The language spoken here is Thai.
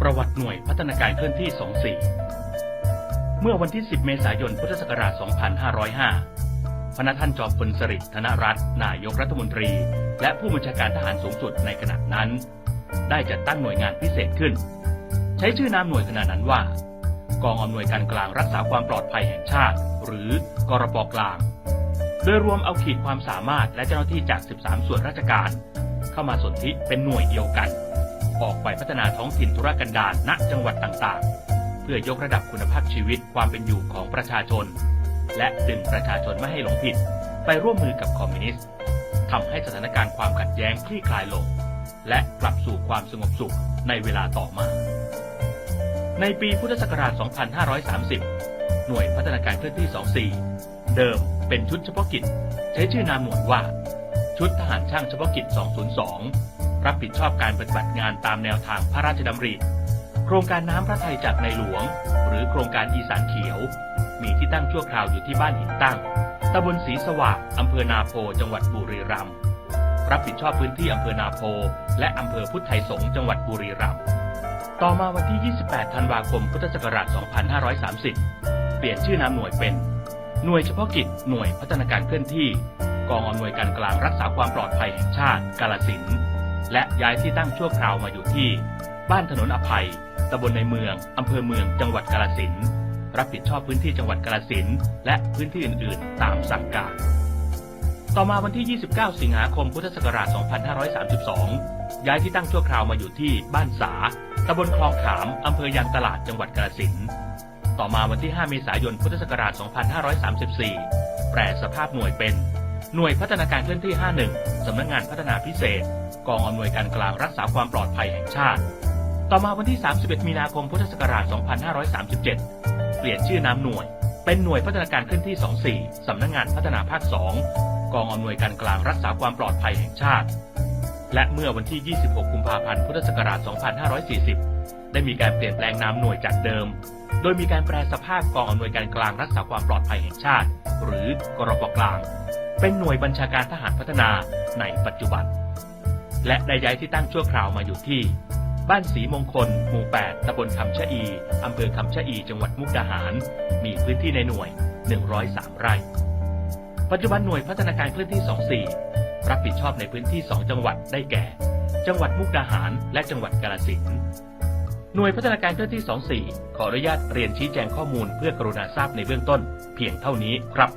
ประวัติหน่วยพัฒนาการเคลื่อนที่ 24 เมื่อวันที่ 10 เมษายน พุทธศักราช 2505 พระท่านจอมพลสฤษดิ์ธนรัตน์นายกรัฐมนตรี และผู้บัญชาการทหารสูงสุดในขณะนั้น ได้จัดตั้งหน่วยงานพิเศษขึ้น ใช้ชื่อนามหน่วยขณะนั้นว่า กองอำนวยการกลางรักษาความปลอดภัยแห่งชาติ หรือกรปกลาง โดยรวมเอาขีดความสามารถและเจ้าหน้าที่จาก 13 ส่วนราชการ เข้ามาสนธิเป็นหน่วยเดียวกัน ออกไปพัฒนาท้องถิ่นธุรกันดารณจังหวัดต่างๆ เพื่อยกระดับคุณภาพชีวิตความเป็นอยู่ของประชาชน และดึงประชาชนไม่ให้หลงผิด ไปร่วมมือกับคอมมิวนิสต์ทำให้สถานการณ์ความขัดแย้งคลี่คลายลง และกลับสู่ความสงบสุขในเวลาต่อมา ในปีพุทธศักราช 2530 หน่วยพัฒนาการเคลื่อนที่ 24 เดิมเป็นชุดเฉพาะกิจ ใช้ชื่อนามหน่วยว่า ชุดทหารช่างเฉพาะกิจ 202 รับผิดชอบการปฏิบัติงานตามแนวทางพระราชดำริ โครงการน้ำพระทัยจากในหลวง หรือโครงการอีสานเขียว มีที่ตั้งชั่วคราวอยู่ที่บ้านหินตั้งตำบลศรีสว่างอำเภอนาโพ จังหวัดบุรีรัมย์ รับผิดชอบพื้นที่อำเภอนาโพ และอำเภอพุทธไทยสงฆ์จังหวัดบุรีรัมย์ ต่อมาวันที่ 28 ธันวาคม พุทธศักราช 2530 เปลี่ยนชื่อนามหน่วยเป็น หน่วยเฉพาะกิจหน่วยพัฒนาการเคลื่อนที่ กองอำนวยการกลางรักษาความปลอดภัยแห่งชาติ กาลสิน และย้ายที่ตั้งชั่วคราวมาอยู่ที่ บ้านถนนอภัยตำบลในเมืองอำเภอเมืองจังหวัดกาลสินรับผิดชอบพื้นที่จังหวัดกาลสินและพื้นที่อื่นๆ ตามสั่งการ ต่อมาวันที่ 29 สิงหาคมพุทธศักราช 2532 ย้ายที่ตั้งชั่วคราวมาอยู่ที่บ้านสาตำบลคลองขามอำเภอยางตลาดจังหวัดกาฬสินต่อมาวันที่ 5 เมษายนพุทธศักราช 2534 แปรสภาพหน่วยเป็น หน่วยพัฒนาการเคลื่อนที่ 51 สำนักงานพัฒนาพิเศษ กองอำนวยการกลางรักษาความปลอดภัยแห่งชาติ ต่อมาวันที่ 31 มีนาคม พุทธศักราช 2537 เปลี่ยนชื่อนามหน่วย เป็นหน่วยพัฒนาการเคลื่อนที่ 24 สำนักงานพัฒนาภาค 2 กองอำนวยการกลางรักษาความปลอดภัยแห่งชาติ และเมื่อวันที่ 26 กุมภาพันธ์ พุทธศักราช 2540 ได้มีการเปลี่ยนแปลงนามหน่วยจากเดิม โดยมีการแปลสภาพกองอำนวยการกลางรักษาความปลอดภัยแห่งชาติ หรือกรปกลาง เป็นหน่วยบัญชาการทหารพัฒนาในปัจจุบัน และได้ย้ายที่ตั้งชั่วคราวมาอยู่ที่ บ้านศรีมงคล หมู่ 8ตำบลคำชะอี อำเภอคำชะอี จังหวัดมุกดาหาร มีพื้นที่ในหน่วย 103 ไร่ ปัจจุบันหน่วยพัฒนาการเคลื่อนที่ 24 รับผิดชอบในพื้นที่ 2 จังหวัดได้แก่ จังหวัดมุกดาหาร และจังหวัดกาฬสินธุ์หน่วยพัฒนาการเคลื่อนที่ 24 ขออนุญาตเรียนชี้แจงข้อมูลเพื่อกรุณาทราบในเบื้องต้น เพียงเท่านี้ครับ